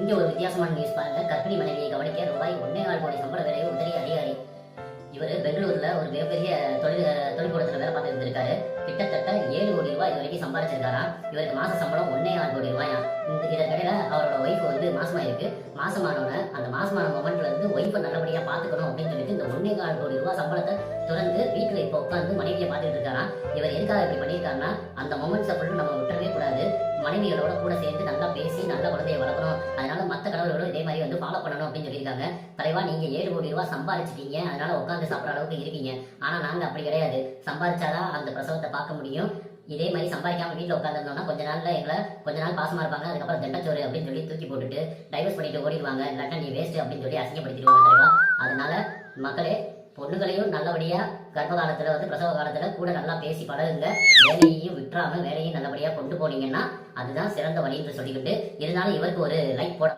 இங்க ஒரு வித்தியாசமான நியூஸ் பாருங்க கர்ப்பிணி மனைவியை கவனிக்க ரூபாய் ஒன்னே நாள் கோடி சம்பள வேலையை உதவி அதிகாரி. இவர் பெங்களூர்ல ஒரு மிகப்பெரிய தொழில் தொழில்கூடத்தில் வேலை பார்த்துட்டு இருந்திருக்காரு. கிட்டத்தட்ட ஏழு கோடி ரூபாய் இது வரைக்கும் சம்பாதிச்சிருக்காராம் இவருக்கு மாச சம்பளம் ஒன்னே ஆறு கோடி ரூபாயா? இந்த இதற்கிடையில அவரோட ஒய்ஃப் வந்து மாசமா இருக்கு மாசமானவன அந்த மாசமான மொமெண்ட்ல இருந்து ஒய்ஃபை நல்லபடியா பாத்துக்கணும் அப்படின்னு சொல்லிட்டு இந்த ஒன்னே ஆறு கோடி ரூபாய் சம்பளத்தை திறந்து வீட்டுல இப்ப உட்காந்து மனைவியை பார்த்துட்டு இருக்காராம் இவர் எதுக்காக இப்படி பண்ணியிருக்காருன்னா அந்த மொமெண்ட்ஸை ஃபுல்லும் நம்ம விட்டுறவே கூடாது. மனைவிகளோட கூட சேர்ந்து நல்லா பேசி நல்ல குழந்தையை வளர்க்கணும். நீங்களும் இதே மாதிரி வந்து ஃபாலோ பண்ணணும் அப்படின்னு சொல்லியிருக்காங்க. தலைவா நீங்க ஏழு கோடி ரூபாய் சம்பாதிச்சிட்டீங்க அதனால உட்காந்து சாப்பிட்ற அளவுக்கு இருக்கீங்க. ஆனா நாங்க அப்படி கிடையாது. சம்பாதிச்சாதான் அந்த பிரசவத்தை பார்க்க முடியும். இதே மாதிரி சம்பாதிக்காம வீட்டில் உட்காந்துருந்தோம்னா கொஞ்ச நாள்ல எங்களை கொஞ்ச நாள் பாசமா இருப்பாங்க. அதுக்கப்புறம் தண்டச்சோறு அப்படின்னு சொல்லி தூக்கி போட்டுட்டு டைவர்ஸ் பண்ணிட்டு ஓடிடுவாங்க. இல்லாட்டா நீ வேஸ்ட் அப்படின்னு சொல்லி அசிங்கப்படுத்திடுவாங்க தலைவா. அதனால மக்களே பொண்ணுகளையும் நல்லபடியா கர்ப்ப காலத்துல வந்து பிரசவ காலத்துல கூட நல்லா பேசி பழகுங்க. வேலையையும் விட்டுறாம வேலையும் நல்லபடியா கொண்டு போனீங்கன்னா அதுதான் சிறந்த வழி என்று சொல்லிக்கிட்டு இருந்தாலும் இவருக்கு ஒரு லைக் போட